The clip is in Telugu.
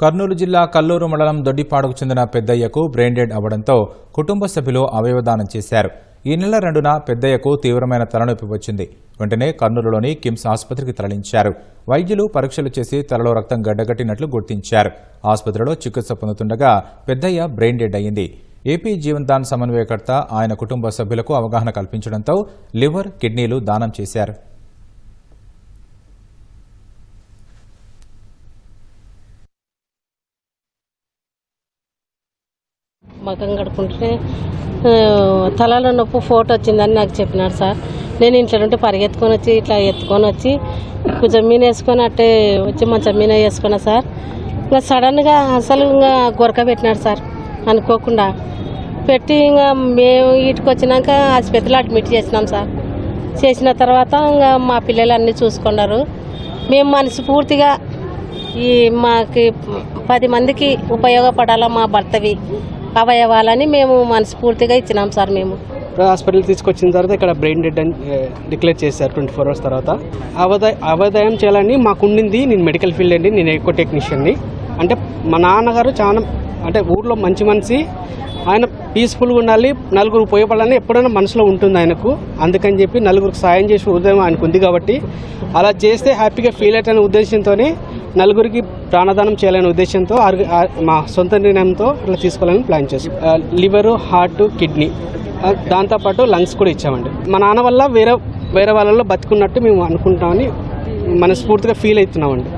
కర్నూలు జిల్లా కల్లూరు మండలం దొడ్డిపాడుకు చెందిన పెద్దయ్యకు బ్రెయిన్ డెడ్ అవ్వడంతో కుటుంబ సభ్యులు అవయవదానం చేశారు. ఈ నెల రెండున పెద్దయ్యకు తీవ్రమైన తలనొప్పి వచ్చింది. వెంటనే కర్నూలులోని కిమ్స్ ఆసుపత్రికి తరలించారు. వైద్యులు పరీక్షలు చేసి తలలో రక్తం గడ్డగట్టినట్లు గుర్తించారు. ఆసుపత్రిలో చికిత్స పొందుతుండగా పెద్దయ్య బ్రెయిన్ డెడ్ అయింది ఏపీ జీవన్దాన్ సమన్వయకర్త ఆయన కుటుంబ సభ్యులకు అవగాహన కల్పించడంతో లివర్ కిడ్నీలు దానం చేశారు. మగం కడుక్కుంటే తలలో నొప్పి ఫోటో వచ్చిందని నాకు చెప్పినారు సార్. నేను ఇంట్లో ఉంటే పరిగెత్తుకొని వచ్చి ఇట్లా ఎత్తుకొని వచ్చి కొంచెం మీన వేసుకొని అట్టే వచ్చి మంచం మీన వేసుకున్నా సార్. ఇంకా సడన్గా అసలు ఇంకా గొరక పెట్టినాడు సార్ అనుకోకుండా. పెట్టి ఇంకా మేము ఇటుకు వచ్చినాక ఆసుపత్రిలో అడ్మిట్ చేసినాం సార్. చేసిన తర్వాత ఇంకా మా పిల్లలు అన్నీ చూసుకున్నారు. మేము మనస్ఫూర్తిగా ఈ మాకి పది మందికి ఉపయోగపడాలా మా భర్తవి? అవయవాలని మేము మనస్ఫూర్తిగా ఇచ్చినాం సార్ మేము. హాస్పిటల్ తీసుకొచ్చిన తర్వాత ఇక్కడ బ్రెయిన్ డెడ్ అని డిక్లేర్ చేశారు ట్వంటీ ఫోర్ అవర్స్ తర్వాత. అవదాయ అవదయం చేయాలని మాకు ఉండింది నేను మెడికల్ ఫీల్డ్ అండి నేను ఎక్కువ టెక్నీషియన్ని. అంటే మా నాన్నగారు చాలా అంటే ఊర్లో మంచి మనిషి. ఆయన పీస్ఫుల్గా ఉండాలి నలుగురు ఉపయోగపడాలని ఎప్పుడైనా మనసులో ఉంటుంది ఆయనకు. అందుకని చెప్పి నలుగురికి సాయం చేసే ఉదయం ఆయనకు ఉంది కాబట్టి అలా చేస్తే హ్యాపీగా ఫీల్ అవుతానే ఉద్దేశంతోనే నలుగురికి ప్రాణదానం చేయాలనే ఉద్దేశంతో మా సొంత నిర్ణయంతో అట్లా తీసుకోవాలని ప్లాన్ చేసాం లివరు హార్ట్ కిడ్నీ దాంతోపాటు లంగ్స్ కూడా ఇచ్చామండి. మా నాన్న వల్ల వేరే వేరే వాళ్ళలో బతుకున్నట్టు మేము అనుకుంటామని మనస్ఫూర్తిగా ఫీల్ అవుతున్నామండి.